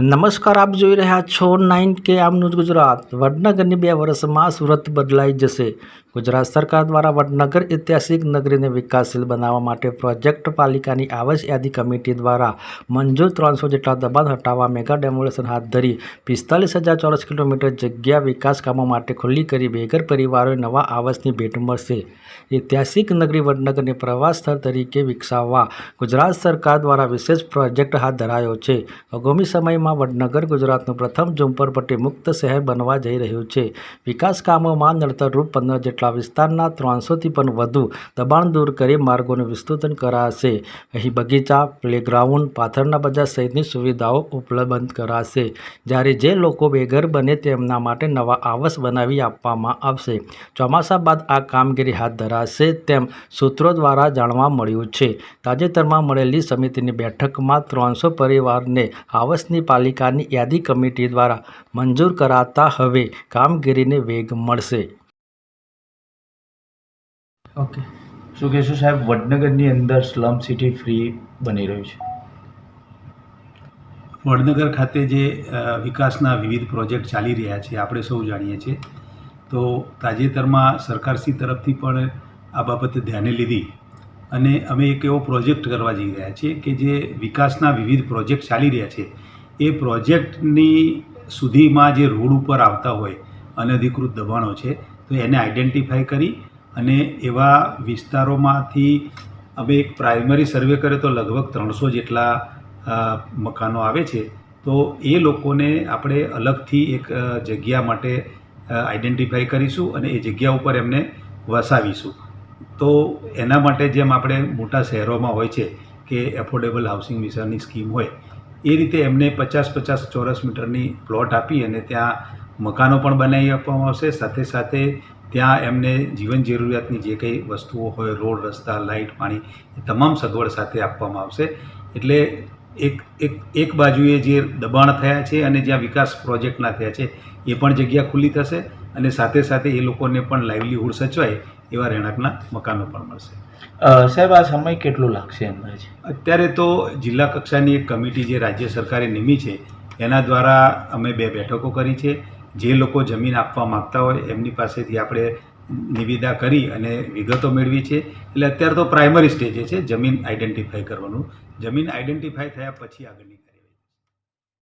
નમસ્કાર, આપ જોઈ રહ્યા છો નાઇન કે આમનું ગુજરાત. વડનગરની બે વર્ષમાં સુરત બદલાઈ જશે. ગુજરાત સરકાર દ્વારા વડનગર ઐતિહાસિક નગરીને વિકાસશીલ બનાવવા માટે પ્રોજેક્ટ પાલિકાની આવાસ યાદી કમિટી દ્વારા મંજૂર ત્રણસો જેટલા દબાણ હટાવવા મેગા ડેમોલેશન હાથ ધરી પિસ્તાલીસ હજાર ચોરસ કિલોમીટર જગ્યા વિકાસ કામો માટે ખુલ્લી કરી બેઘર પરિવારોને નવા આવાસની ભેટ મળશે. ઐતિહાસિક નગરી વડનગરને પ્રવાસ સ્થળ તરીકે વિકસાવવા ગુજરાત સરકાર દ્વારા વિશેષ પ્રોજેક્ટ હાથ ધરાયો છે. આગામી સમયમાં વડનગર ગુજરાતનું પ્રથમ ઝુંપડપટ્ટી મુક્ત શહેર બનવા જઈ રહ્યું છે. વિકાસ કામોમાં નડતરરૂપ પંદર જેટલા વિસ્તારના ત્રણસોથી પણ વધુ દબાણ દૂર કરી માર્ગોનું વિસ્તૃતન કરાશે. અહીં બગીચા, પ્લેગ્રાઉન્ડ, પાથરના બજાર સહિતની સુવિધાઓ ઉપલબ્ધ કરાશે. જ્યારે જે લોકો બેઘર બને તેમના માટે નવા આવાસ બનાવી આપવામાં આવશે. ચોમાસા બાદ આ કામગીરી હાથ ધરાશે તેમ સૂત્રો દ્વારા જાણવા મળ્યું છે. તાજેતરમાં મળેલી સમિતિની બેઠકમાં ત્રણસો પરિવારને આવાસની પાલિકાની યાદી કમિટી દ્વારા મંજૂર કરાતા હવે કામગીરીને વેગ મળશે. ઓકે શું કહેશો સાહેબ વડનગરની અંદર સ્લમ સિટી ફ્રી બની રહ્યું છે? વડનગર ખાતે જે વિકાસના વિવિધ પ્રોજેક્ટ ચાલી રહ્યા છે આપણે સૌ જાણીએ છીએ. તો તાજેતરમાં સરકારશ્રી તરફથી પણ આ બાબતે ધ્યાને લીધી અને અમે એક એવો પ્રોજેક્ટ કરવા જઈ રહ્યા છીએ કે જે વિકાસના વિવિધ પ્રોજેક્ટ ચાલી રહ્યા છે. એ પ્રોજેક્ટની સુધીમાં જે રોડ ઉપર આવતા હોય અનધિકૃત દબાણો છે તો એને આઈડેન્ટિફાઈ કરી અને એવા વિસ્તારોમાંથી અમે એક પ્રાઇમરી સર્વે કર્યો તો લગભગ ત્રણસો જેટલા મકાનો આવે છે. તો એ લોકોને આપણે અલગથી એક જગ્યા માટે આઈડેન્ટિફાઈ કરીશું અને એ જગ્યા ઉપર એમને વસાવીશું. તો એના માટે જેમ આપણે મોટા શહેરોમાં હોય છે કે એફોર્ડેબલ હાઉસિંગ મિશનની સ્કીમ હોય, એ રીતે એમને પચાસ પચાસ ચોરસ મીટરની પ્લોટ આપી અને ત્યાં મકાનો પણ બનાવી આપવામાં આવશે. સાથે સાથે ત્યાં એમને જીવન જરૂરિયાતની જે કંઈ વસ્તુઓ હોય રોડ રસ્તા લાઇટ પાણી એ તમામ સગવડ સાથે આપવામાં આવશે. એટલે એક એક એક બાજુએ જે દબાણ થયા છે અને જ્યાં વિકાસ પ્રોજેક્ટના થયા છે એ પણ જગ્યા ખુલ્લી થશે અને સાથે સાથે એ લોકોને પણ લાઇવલીહુડ સચવાય એવા રહેણાંકના મકાનો પણ મળશે. સાહેબ આ સમય કેટલો લાગશે અંદાજે અત્યારે તો જિલ્લા કક્ષાની એક કમિટી જે રાજ્ય સરકારે નિમી છે એના દ્વારા અમે બે બેઠકો કરી છે. જે લોકો જમીન આપવા માગતા હોય, એમની પાસેથી આપણે નિવિદા કરી અને વિગતો મેળવી છે. એટલે અત્યારે તો પ્રાઇમરી સ્ટેજે છે જમીન આઈડેન્ટિફાઈ કરવાનું. જમીન આઈડેન્ટિફાઈ થયા પછી આગળની